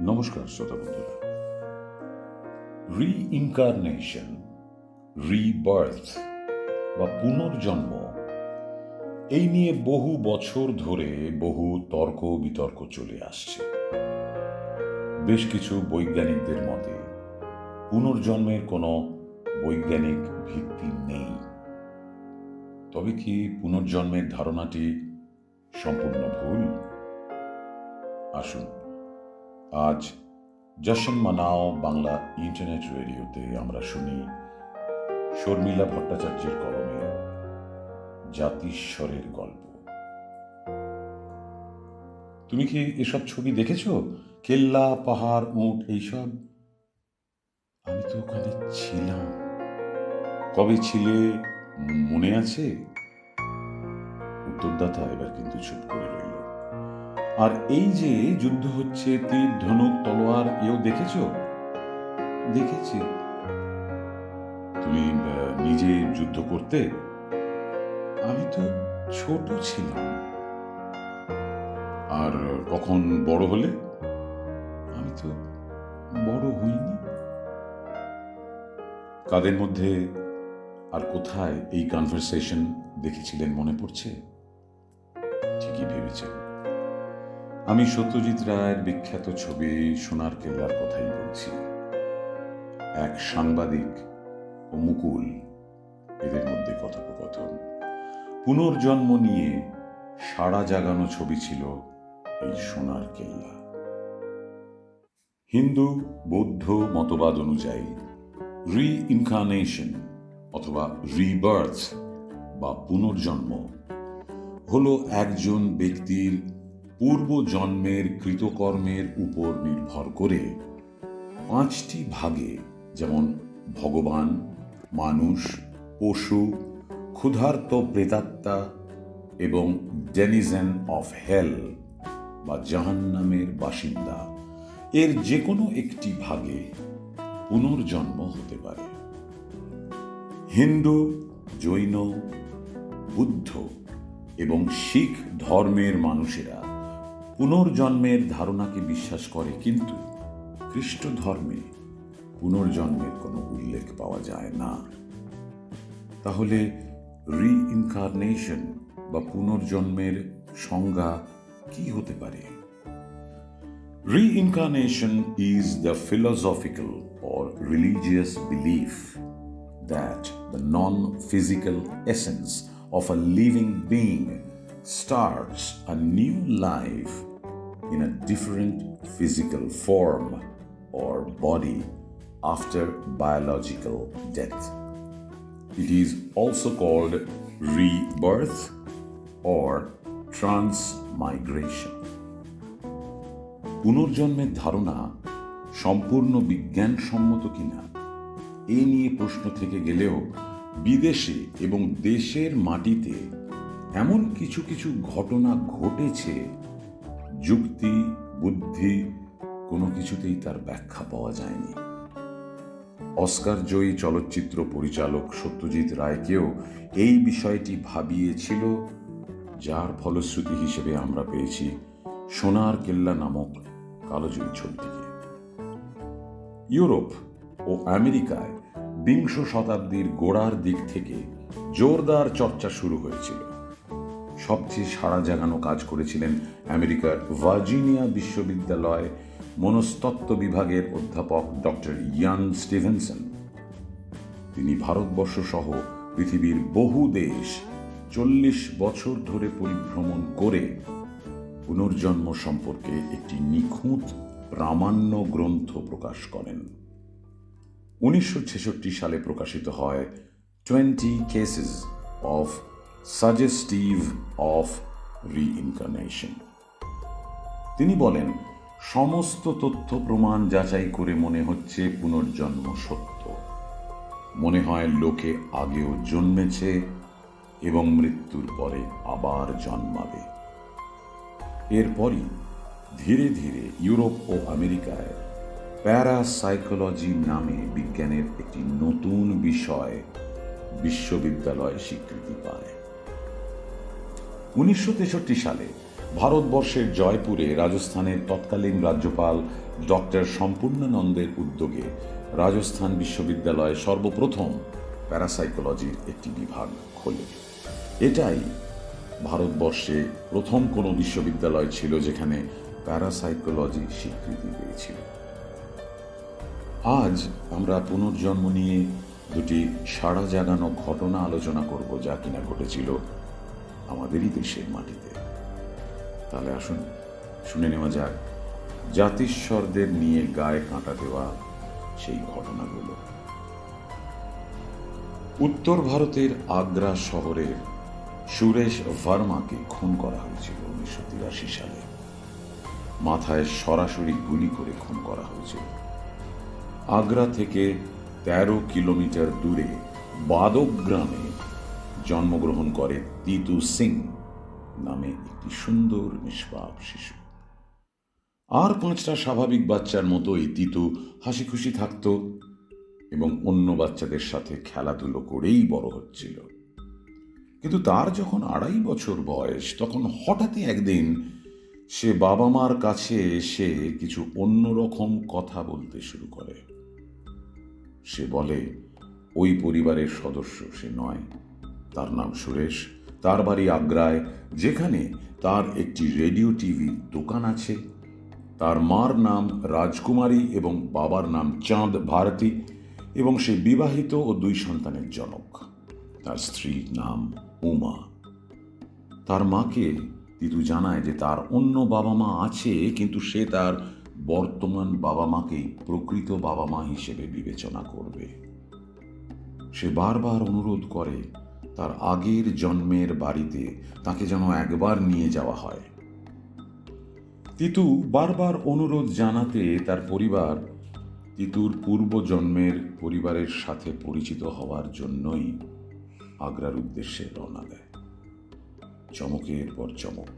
নমস্কার শ্রোতা বন্ধুরা। রিইনকারনেশন রিবার্থ বা পুনর্জন্ম, এই নিয়ে বহু বছর ধরে বহু তর্ক বিতর্ক চলে আসছে। বেশ কিছু বৈজ্ঞানিকদের মতে, পুনর্জন্মের কোনো বৈজ্ঞানিক ভিত্তি নেই। তবে কি পুনর্জন্মের ধারণাটি সম্পূর্ণ ভুল? আসুন আজ জশন মানাও বাংলা ইন্টারনেট রেডিওতে আমরা শুনি শর্মিলা ভট্টাচার্যের কলমে জাতিস্বরের গল্প। তুমি কি এসব ছবি দেখেছ? কেল্লা, পাহাড়, উট, এইসব? আমি তো ওখানে ছিলাম। কবে ছিলে মনে আছে? উত্তরদাতা এবার কিন্তু চুপ করে রইল। আর এই যে যুদ্ধ হচ্ছে, তীর, ধনুক, তলোয়ার, এও দেখেছ? দেখেছি। তুমি নিজে যুদ্ধ করতে? আমি তো ছোট ছিলাম। আর কখন বড় হলে? আমি তো বড় হইনি। কাদের মধ্যে আর কোথায় এই কনভারসেশন দেখেছিলেন মনে পড়ছে? ঠিকই ভেবেছেন। আমি সত্যজিৎ রায়ের বিখ্যাত ছবি সোনার কেল্লার কথাই বলছি। এক সাংবাদিক ও মুকুল এদের মধ্যে কথোপকথন। পুনর্জন্ম নিয়ে সাড়া জাগানো ছবি ছিল এই সোনার কেল্লা। হিন্দু, বৌদ্ধ মতবাদ অনুযায়ী রিইনকার্নেশন অথবা রিবার্থ বা পুনর্জন্ম হলো একজন ব্যক্তির পূর্বজন্মের কৃতকর্মের উপর নির্ভর করে পাঁচটি ভাগে, যেমন ভগবান, মানুষ, পশু, ক্ষুধার্ত প্রেতাত্মা এবং ডেনিজেন অফ হেল বা জাহান্নামের বাসিন্দা। এর যে কোনো একটি ভাগে পুনর্জন্ম হতে পারে। হিন্দু, জৈন, বুদ্ধ এবং শিখ ধর্মের মানুষেরা পুনর্জন্মের ধারণাকে বিশ্বাস করে, কিন্তু খ্রিস্ট ধর্মে পুনর্জন্মের কোনো উল্লেখ পাওয়া যায় না। তাহলে রি ইনকারনেশন বা পুনর্জন্মের সংজ্ঞা কি হতে পারে? Reincarnation is the philosophical or religious belief that the non physical essence of a living being starts a new life in a different physical form or body after biological death. It is also called rebirth or transmigration. পুনর্জন্মের ধারণা সম্পূর্ণ বিজ্ঞানসম্মত কিনা এ নিয়ে প্রশ্ন থেকে গেলেও বিদেশে এবং দেশের মাটিতে এমন কিছু কিছু ঘটনা ঘটেছে, যুক্তি, বুদ্ধি, কোনো কিছুতেই তার ব্যাখ্যা পাওয়া যায়নি। অস্কার জয়ী চলচ্চিত্র পরিচালক সত্যজিৎ রায়কেও এই বিষয়টি ভাবিয়েছিল, যার ফলশ্রুতি হিসেবে আমরা পেয়েছি সোনার কেল্লা নামক কালোজয়ী ছবিটিকে। ইউরোপ ও আমেরিকায় বিংশ শতাব্দীর গোড়ার দিক থেকে জোরদার চর্চা শুরু হয়েছিল। সবচেয়ে সাড়া জাগানো কাজ করেছিলেন আমেরিকার ভার্জিনিয়া বিশ্ববিদ্যালয় মনস্তত্ত্ব বিভাগের অধ্যাপক ডক্টর ইয়ান স্টিভেনসন। তিনি ভারতবর্ষ সহ পৃথিবীর বহু দেশ চল্লিশ বছর ধরে পরিভ্রমণ করে পুনর্জন্ম সম্পর্কে একটি নিখুঁত প্রামাণ্য গ্রন্থ প্রকাশ করেন। উনিশশো ছেষট্টি সালে প্রকাশিত হয় twenty cases of suggestive of reincarnation. তিনি বলেন, সমস্ত তথ্য প্রমাণ যাচাই করে মনে হচ্ছে পুনর্জন্ম সত্য। মনে হয় লোকে আগেও জন্মেছে এবং মৃত্যুর পরে আবার জন্মাবে। এরপরই ধীরে ধীরে ইউরোপ ও আমেরিকায় প্যারাসাইকোলজি নামে বিজ্ঞানের একটি নতুন বিষয় বিশ্ববিদ্যালয়ে স্বীকৃতি পায়। উনিশশো তেষট্টি সালে ভারতবর্ষের জয়পুরে রাজস্থানের তৎকালীন রাজ্যপাল ডক্টর সম্পূর্ণানন্দের উদ্যোগে রাজস্থান বিশ্ববিদ্যালয়ে সর্বপ্রথম প্যারাসাইকোলজির একটি বিভাগ খোলে। এটাই ভারতবর্ষে প্রথম কোনো বিশ্ববিদ্যালয় ছিল যেখানে প্যারাসাইকোলজি স্বীকৃতি পেয়েছিল। আজ আমরা পুনর্জন্ম নিয়ে দুটি সাড়া জাগানো ঘটনা আলোচনা করব যা কিনা ঘটেছিল আমাদেরই দেশের মাটিতে। তাহলে আসুন, শুনে নেওয়া যাক। জাতিস্বরদের নিয়ে গায়ে কাঁটা দেওয়া সেই ঘটনাগুলো। উত্তর ভারতের আগ্রা শহরের সুরেশ ভার্মাকে খুন করা হয়েছিল উনিশশো তিরাশি সালে। মাথায় সরাসরি গুলি করে খুন করা হয়েছিল। আগ্রা থেকে তেরো কিলোমিটার দূরে বাদক গ্রামে জন্মগ্রহণ করে তিতু সিং নামে একটি সুন্দর নিষ্পাপ শিশু। আর পাঁচটা স্বাভাবিক বাচ্চার মতোই তিতু হাসি খুশি থাকত এবং অন্য বাচ্চাদের সাথে খেলাধুলো করেই বড় হচ্ছিল। কিন্তু তার যখন আড়াই বছর বয়স, তখন হঠাৎই একদিন সে বাবা মার কাছে এসে কিছু অন্যরকম কথা বলতে শুরু করে। সে বলে, ওই পরিবারের সদস্য, সে নয়। তার নাম সুরেশ। তার বাড়ি আগ্রায়, যেখানে তার একটি রেডিও টিভি দোকান আছে। তার মার নাম রাজকুমারী এবং বাবার নাম চাঁদ ভারতী এবং সে বিবাহিত ও দুই সন্তানের জনক। তার স্ত্রীর নাম উমা। তার মাকে তিতু জানায় যে তার অন্য বাবা মা আছে, কিন্তু সে তার বর্তমান বাবা মাকেই প্রকৃত বাবা মা হিসেবে বিবেচনা করবে। সে বারবার অনুরোধ করে তার আগের জন্মের বাড়িতে তাকে যেন একবার নিয়ে যাওয়া হয়। তিতু বারবার অনুরোধ জানাতে তার পরিবার তিতুর পূর্বজন্মের পরিবারের সাথে পরিচিত হওয়ার জন্যই আগ্রার উদ্দেশ্যে রওনা দেয়। চমকের পর চমক।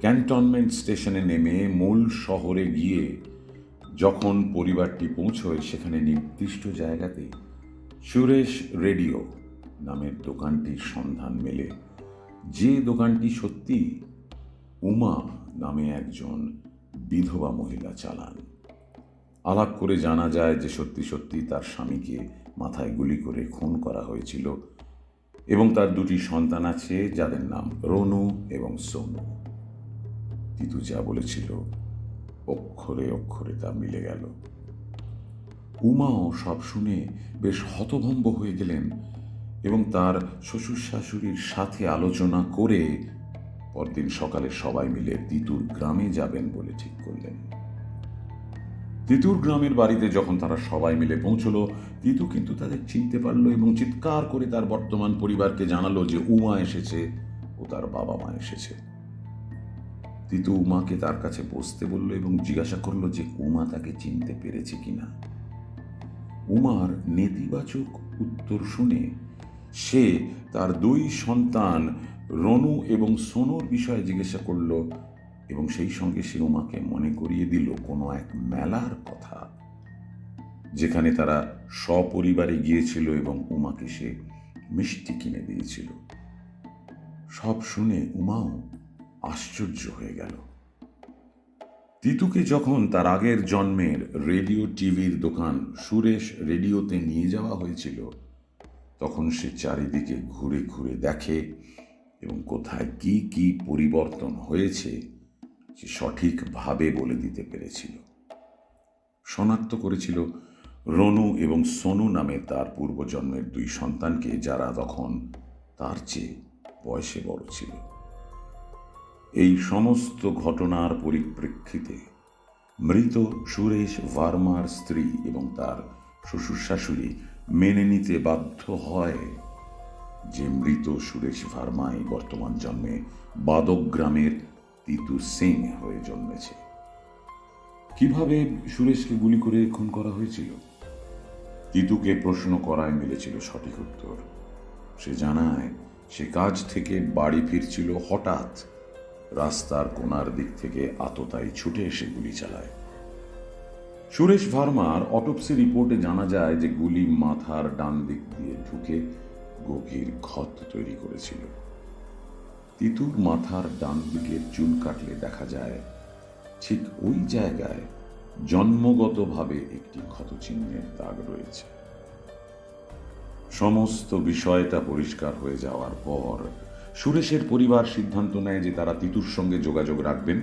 ক্যান্টনমেন্ট স্টেশনে নেমে মূল শহরে গিয়ে যখন পরিবারটি পৌঁছয়, সেখানে নির্দিষ্ট জায়গাতে সুরেশ রেডিও নামের দোকানটির সন্ধান মেলে। যে দোকানটি সত্যি উমা নামে একজন বিধবা মহিলা চালান। আলাপ করে জানা যায় যে সত্যি সত্যি তার স্বামীকে মাথায় গুলি করে খুন করা হয়েছিল এবং তার দুটি সন্তান আছে যাদের নাম রনু এবং সোনু। তিতু যা বলেছিল, অক্ষরে অক্ষরে তা মিলে গেল। উমাও সব শুনে বেশ হতভম্ব হয়ে গেলেন। এবং তার শ্বশুর শাশুড়ির সাথে আলোচনা করে পরদিন সকালে সবাই মিলে তিতুর গ্রামে যাবেন বলে ঠিক করলেন। তিতুর গ্রামের বাড়িতে যখন তারা সবাই মিলে পৌঁছলো, তিতু কিন্তু তাদের চিনতে পারল এবং চিৎকার করে তার বর্তমান পরিবারকে জানালো যে উমা এসেছে ও তার বাবা মা এসেছে। তিতু উমাকে তার কাছে বসতে বলল এবং জিজ্ঞাসা করল যে উমা তাকে চিনতে পেরেছে কিনা। উমার নেতিবাচক উত্তর শুনে সে তার দুই সন্তান রনু এবং সোনুর বিষয়ে জিজ্ঞাসা করল এবং সেই সঙ্গে সে উমাকে মনে করিয়ে দিল কোনো এক মেলার কথা, যেখানে তারা সপরিবারে গিয়েছিল এবং উমাকে সে মিষ্টি কিনে দিয়েছিল। সব শুনে উমাও আশ্চর্য হয়ে গেল। তিতুকে যখন তার আগের জন্মের রেডিও টিভির দোকান সুরেশ রেডিওতে নিয়ে যাওয়া হয়েছিল তখন সে চারিদিকে ঘুরে ঘুরে দেখে এবং কোথায় কি কি পরিবর্তন হয়েছে, সে সঠিকভাবে বলে দিতে পেরেছিল। শনাক্ত করেছিল রনু এবং সোনু নামে তার পূর্বজন্মের দুই সন্তানকে যারা তখন তার চেয়ে বয়সে বড় ছিল। এই সমস্ত ঘটনার পরিপ্রেক্ষিতে মৃত সুরেশ ভার্মার স্ত্রী এবং তার শ্বশুর শাশুড়ি মেনে নিতে বাধ্য হয় যে মৃত সুরেশ ভার্মাই বর্তমান জন্মে বাদক গ্রামের তিতু সিং হয়ে জন্মেছে। কীভাবে সুরেশকে গুলি করে খুন করা হয়েছিল? তিতুকে প্রশ্ন করায় মিলেছিল সঠিক উত্তর। সে জানায়, সে কাজ থেকে বাড়ি ফিরছিল হঠাৎ। রাস্তার কোনার দিক থেকে আততাই ছুটে এসে গুলি চালায়। সুরেশ ভার্মার অটোপসি রিপোর্টে জানা যায় যে গুলি মাথার ডান দিক দিয়ে ঢুকে গভীর ক্ষত তৈরি করেছিল। তিতুর মাথার ডান দিকের চুল কাটলে দেখা যায় ঠিক ওই জায়গায় জন্মগতভাবে একটি ক্ষতচিহ্নের দাগ রয়েছে। সমস্ত বিষয়টা পরিষ্কার হয়ে যাওয়ার পর সুরেশের পরিবার সিদ্ধান্ত নেয় যে তারা তিতুর সঙ্গে যোগাযোগ রাখবেন।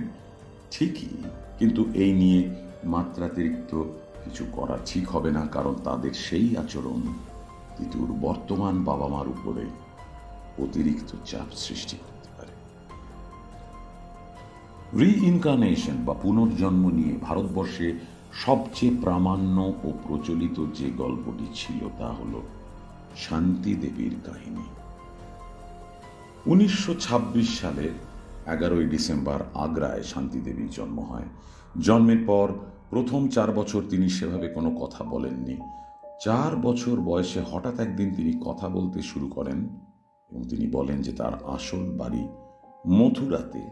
ঠিকই, কিন্তু এই নিয়ে মাত্রাতিরিক্ত কিছু করা ঠিক হবে না, কারণ তাদের সেই আচরণ তিতুর বর্তমান বাবা মার উপরে অতিরিক্ত চাপ সৃষ্টি করতে পারে। রিইনকার্নেশন বা পুনর্জন্ম নিয়ে ভারতবর্ষে সবচেয়ে প্রামাণ্য ও প্রচলিত যে গল্পটি ছিল তা হল শান্তি দেবীর কাহিনী। উনিশশো ছাব্বিশ সালের এগারোই ডিসেম্বর আগ্রায় শান্তি দেবীর জন্ম হয়। জন্মের পর প্রথম চার বছর তিনি সেভাবে কোনো কথা বলেননি। চার বছর বয়সে হঠাৎ একদিন তিনি কথা বলতে শুরু করেন এবং তিনি বলেন যে তার আসল বাড়ি মথুরাতে।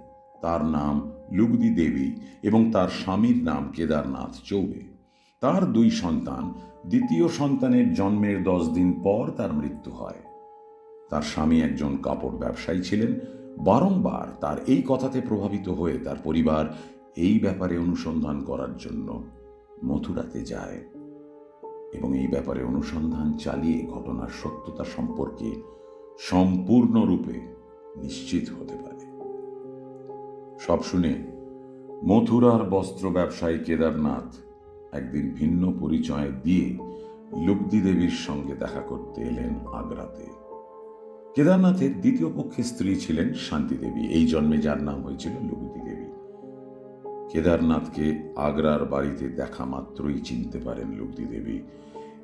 তার নাম লুগদি দেবী এবং তার স্বামীর নাম কেদারনাথ চৌবে। তার দুই সন্তান, দ্বিতীয় সন্তানের জন্মের দশ দিন পর তার মৃত্যু হয়। তার স্বামী একজন কাপড় ব্যবসায়ী ছিলেন। বারংবার তার এই কথাতে প্রভাবিত হয়ে তার পরিবার এই ব্যাপারে অনুসন্ধান করার জন্য মথুরাতে যায় এবং এই ব্যাপারে অনুসন্ধান চালিয়ে ঘটনার সত্যতা সম্পর্কে সম্পূর্ণরূপে নিশ্চিত হতে পারে। সব শুনে মথুরার বস্ত্র ব্যবসায়ী কেদারনাথ একদিন ভিন্ন পরিচয় দিয়ে লুব্ধি দেবীর সঙ্গে দেখা করতে এলেন আগ্রাতে। কেদারনাথের দ্বিতীয় পক্ষের স্ত্রী ছিলেন শান্তি দেবী এই জন্মে যার নাম হয়েছিল লুব্ধি দেবী। কেদারনাথকে আগ্রার বাড়িতে দেখা মাত্রই চিনতে পারেন লুব্ধি দেবী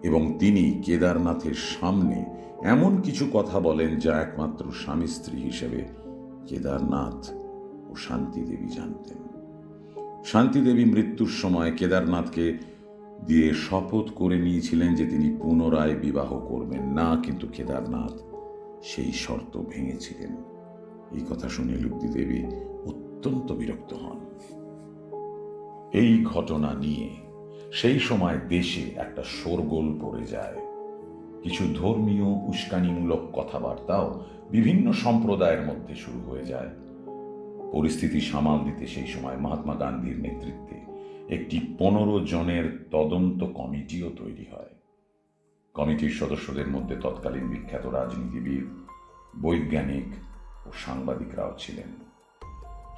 এবং তিনি কেদারনাথের সামনে এমন কিছু কথা বলেন যা একমাত্র স্বামী স্ত্রী হিসেবে কেদারনাথ ও শান্তি দেবী জানতেন। শান্তি দেবী মৃত্যুর সময় কেদারনাথকে দিয়ে শপথ করে নিয়েছিলেন যে তিনি পুনরায় বিবাহ করবেন। না, কিন্তু কেদারনাথ সেই শর্ত ভেঙেছিলেন। এই কথা শুনে লুব্ধি দেবী অত্যন্ত বিরক্ত হন। এই ঘটনা নিয়ে। সেই সময় দেশে একটা শোরগোল পড়ে যায়। কিছু ধর্মীয় উস্কানিমূলক কথাবার্তাও বিভিন্ন সম্প্রদায়ের মধ্যে শুরু হয়ে যায়। পরিস্থিতি সামাল দিতে সেই সময় মহাত্মা গান্ধীর নেতৃত্বে একটি পনেরো জনের তদন্ত কমিটিও তৈরি হয়। কমিটির সদস্যদের মধ্যে তৎকালীন বিখ্যাত রাজনীতিবিদ, বৈজ্ঞানিক ও সাংবাদিকরাও ছিলেন।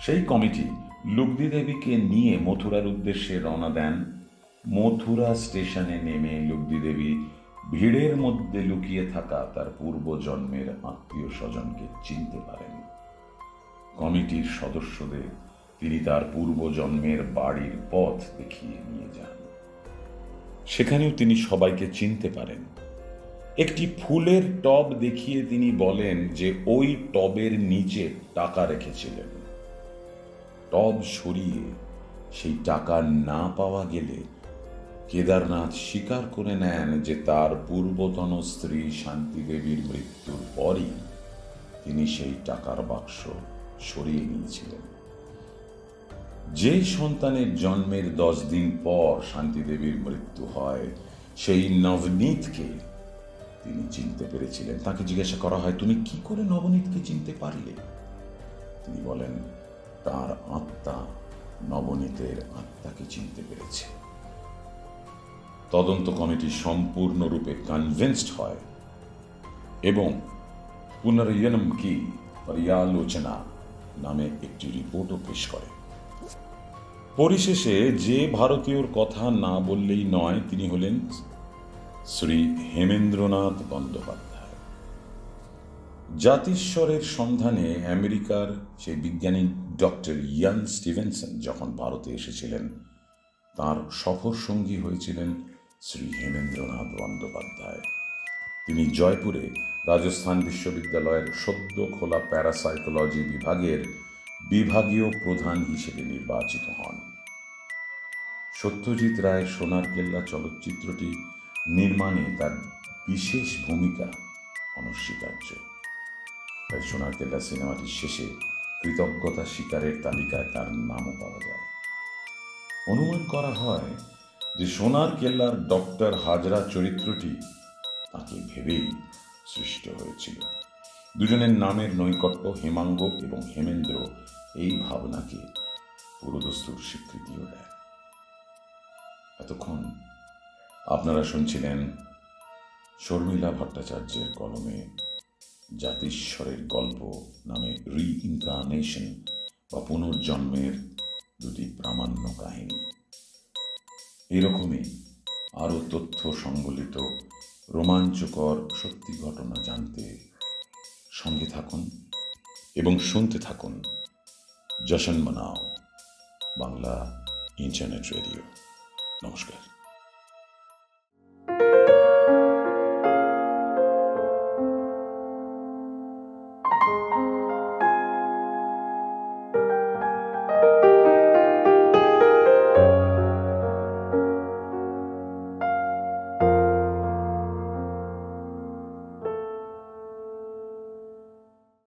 সেই কমিটি লুব্ধি দেবীকে নিয়ে মথুরার উদ্দেশ্যে রওনা দেন। মথুরা স্টেশনে নেমে লুব্ধি দেবী ভিড়ের মধ্যে লুকিয়ে থাকা তার পূর্বজন্মের আত্মীয় স্বজনকে চিনতে পারেন। কমিটির সদস্যদের তিনি তার পূর্বজন্মের বাড়ির পথ দেখিয়ে নিয়ে যান। সেখানেও তিনি সবাইকে চিনতে পারেন। একটি ফুলের টব দেখিয়ে তিনি বলেন যে ওই টবের নিচে টাকা রেখেছিলেন। টব সরিয়ে সেই টাকা না পাওয়া গেলে কেদারনাথ স্বীকার করে নেন যে তার পূর্বতন স্ত্রী শান্তিদেবীর মৃত্যুর পরই তিনি সেই টাকার বাক্স সরিয়ে নিয়েছিলেন। যে সন্তানের জন্মের দশ দিন পর শান্তিদেবীর মৃত্যু হয়, সেই নবনীতকে তিনি চিনতে পেরেছিলেন। তাকে জিজ্ঞাসা করা হয়, তুমি কি করে নবনীতকে চিনতে পারলে? তিনি বলেন তার আত্মা নবনীতের আত্মাকে চিনতে পেরেছে। তদন্ত কমিটি সম্পূর্ণরূপে কনভিন্সড হয় এবং পুনর্জন্ম কি পর্যালোচনা নামে একটি রিপোর্টও পেশ করে। পরিশেষে যে ভারতীয়র কথা না বললেই নয়, তিনি হলেন শ্রী হেমেন্দ্রনাথ বন্দ্যোপাধ্যায়। জাতিস্বরের সন্ধানে আমেরিকার সেই বিজ্ঞানী ডক্টর ইয়ান স্টিভেনসন যখন ভারতে এসেছিলেন, তার সফর সঙ্গী হয়েছিলেন শ্রী হেমেন্দ্রনাথ বন্দ্যোপাধ্যায়। তিনি জয়পুরে রাজস্থান বিশ্ববিদ্যালয়ের সদ্য খোলা প্যারাসাইকোলজি বিভাগের বিভাগীয় প্রধান হিসেবে নির্বাচিত হন। সত্যজিৎ রায়ের সোনার কেল্লা চলচ্চিত্রটি নির্মাণে তার বিশেষ ভূমিকা অনস্বীকার্য। তাই সোনার কেল্লা সিনেমাটির শেষে কৃতজ্ঞতা শিকারের তালিকায় তার নামও পাওয়া যায়। অনুমান করা হয় যে সোনার কেল্লার ডক্টর হাজরা চরিত্রটি তাকে ভেবেই সৃষ্ট হয়েছিল। দুজনের নামের নৈকট্য হেমাঙ্গ এবং হেমেন্দ্র এই ভাবনাকে পুরোদস্তুর স্বীকৃতিও দেয়। এতক্ষণ আপনারা শুনছিলেন শর্মিলা ভট্টাচার্যের কলমে জাতিস্বরের গল্প নামে রিইনকার্নেশন বা পুনর্জন্মের দুটি প্রামাণ্য কাহিনী। এরকমই আরও তথ্য সংবলিত রোমাঞ্চকর সত্যি ঘটনা জানতে সঙ্গে থাকুন এবং শুনতে থাকুন জশন মানাও বাংলা ইন্টারনেট রেডিও। নমস্কার।